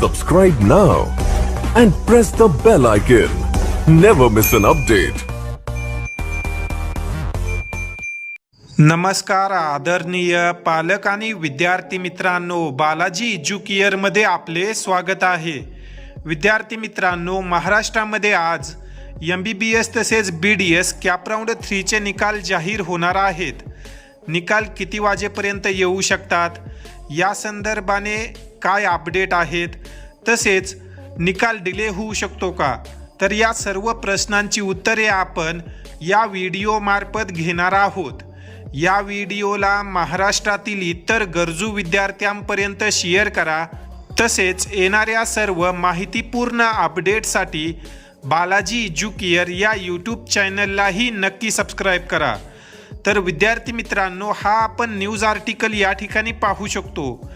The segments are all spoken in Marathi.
Subscribe now and press the bell icon. Never miss an update. नमस्कार आदरणीय पालक आणि विद्यार्थी मित्रांनो बालाजी एज्युकेअरमध्ये आपले स्वागत आहे विद्यार्थी मित्रांनो महाराष्ट्रामध्ये आज एम बी बी एस तसेच बी डी एस कॅपराऊंड थ्रीचे निकाल जाहीर होणार आहेत निकाल किती वाजेपर्यंत येऊ शकतात या संदर्भाने काय अपडेट आहेत? तसेच निकाल डिले होऊ शकतो का? तर या सर्व प्रश्नांची उत्तरे आपण या व्हिडिओमार्फत घेणार आहोत. या व्हिडिओला महाराष्ट्रातील इतर गरजू विद्यार्थ्यांपर्यंत शेअर करा. तसेच येणाऱ्या सर्व माहितीपूर्ण अपडेटसाठी बालाजी एज्युकेअर या यूट्यूब चॅनललाही नक्की सबस्क्राईब करा. तर विद्यार्थी मित्रांनो हा आपण न्यूज आर्टिकल या ठिकाणी पाहू शकतो.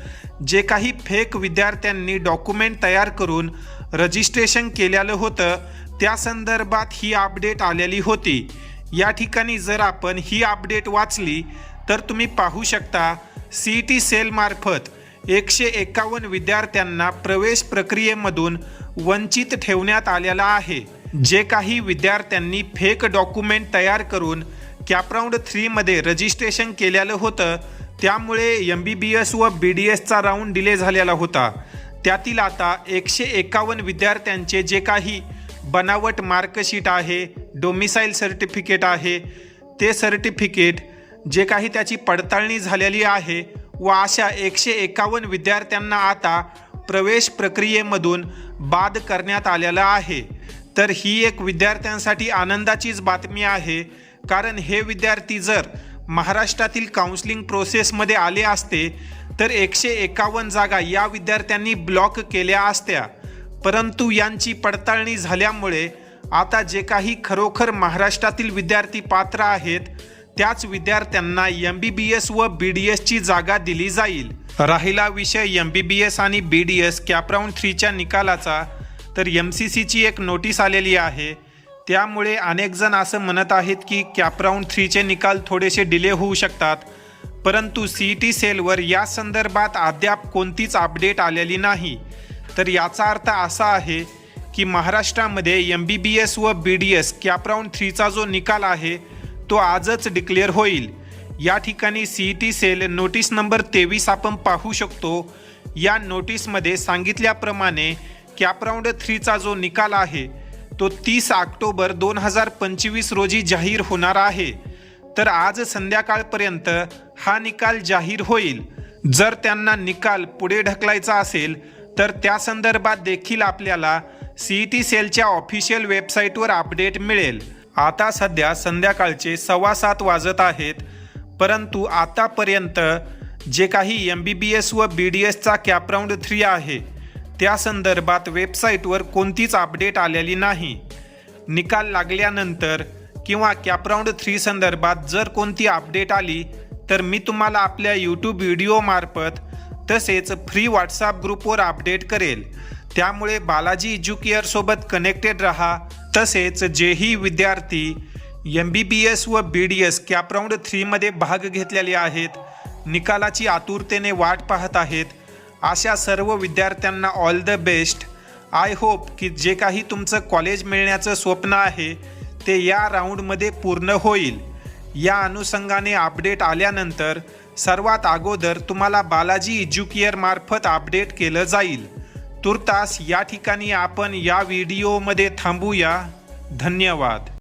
जे काही फेक विद्यार्थ्यांनी डॉक्युमेंट तयार करून रजिस्ट्रेशन केलेलं होतं त्या संदर्भात ही अपडेट आलेली होती. या ठिकाणी जर आपण ही अपडेट वाचली तर तुम्ही पाहू शकता सी ई टी सेलमार्फत एकशे एकावन्न विद्यार्थ्यांना प्रवेश प्रक्रियेमधून वंचित ठेवण्यात आलेला आहे. जे काही विद्यार्थ्यांनी फेक डॉक्युमेंट तयार करून कॅपराऊंड थ्रीमध्ये रजिस्ट्रेशन केलेलं होतं. त्यामुळे एम बी बी एस व बी डी एसचा राऊंड डिले झालेला होता. त्यातील आता एकशे एकावन्न विद्यार्थ्यांचे जे काही बनावट मार्कशीट आहे डोमिसाईल सर्टिफिकेट आहे ते सर्टिफिकेट जे काही त्याची पडताळणी झालेली आहे व अशा एकशे एकावन्न विद्यार्थ्यांना आता प्रवेश प्रक्रियेमधून बाद करण्यात आलेलं आहे. तर ही एक विद्यार्थ्यांसाठी आनंदाचीच बातमी आहे. कारण हे विद्यार्थी जर महाराष्ट्रातील काउन्सिलिंग प्रोसेसमध्ये आले असते तर एकशे एकावन्न जागा या विद्यार्थ्यांनी ब्लॉक केल्या असत्या. परंतु यांची पडताळणी झाल्यामुळे आता जे काही खरोखर महाराष्ट्रातील विद्यार्थी पात्र आहेत त्याच विद्यार्थ्यांना एम बी बी एस व बी डी एसची जागा दिली जाईल. राहिला विषय एम बी बी एस आणि बी डी एस कॅपराऊंड थ्रीच्या निकालाचा तर एम सी सीची एक नोटीस आलेली आहे. त्यामुळे अनेक जण असं म्हणत आहेत की कॅपराऊंड थ्रीचे निकाल थोडेसे डिले होऊ शकतात. परंतु सी ई टी सेलवर या संदर्भात अद्याप कोणतीच अपडेट आलेली नाही. तर याचा अर्थ असा आहे की महाराष्ट्रामध्ये एम बी बी एस व बी डी एस कॅपराऊंड थ्रीचा जो निकाल आहे तो आजच डिक्लेअर होईल. या ठिकाणी C E T cell notice number तेवीस आपण पाहू शकतो. या नोटीसमध्ये सांगितल्याप्रमाणे कॅपराऊंड थ्रीचा जो निकाल आहे तो तीस ऑक्टोबर दोन हजार पंचवीस रोजी जाहीर होणार आहे. तर आज संध्याकाळपर्यंत हा निकाल जाहीर होईल. जर त्यांना निकाल पुढे ढकलायचा असेल तर त्या संदर्भात देखील आपल्याला सी ई टी सेलच्या ऑफिशियल वेबसाईटवर अपडेट मिळेल. आता सध्या संध्याकाळचे सव्वा सात वाजत आहेत परंतु आतापर्यंत जे काही एम बी बी एस व बी डी एसचा कॅपराऊंड थ्री आहे त्या संदर्भात वेबसाईटवर कोणतीच अपडेट आलेली नाही. निकाल लागल्यानंतर किंवा कॅपराऊंड थ्री संदर्भात जर कोणती अपडेट आली तर मी तुम्हाला आपल्या यूट्यूब व्हिडिओमार्फत तसेच फ्री व्हॉट्सअप ग्रुपवर अपडेट करेल. त्यामुळे बालाजी एज्युकेअरसोबत कनेक्टेड रहा. तसेच जेही विद्यार्थी एम बी बी एस व बी डी एस कॅपराऊंड थ्रीमध्ये भाग घेतलेले आहेत. निकालाची आतुरतेने वाट पाहत आहेत. अशा सर्व विद्यार्थ्यांना all the best I hope की जे काही तुमचं कॉलेज मिळण्याचं स्वप्न आहे ते या राऊंडमध्ये पूर्ण होईल. या अनुषंगाने अपडेट आल्यानंतर सर्वात अगोदर तुम्हाला बालाजी एज्युकेअरमार्फत अपडेट केलं जाईल. तुर्तास या ठिकाणी आपण या व्हिडिओमध्ये थांबूया. धन्यवाद.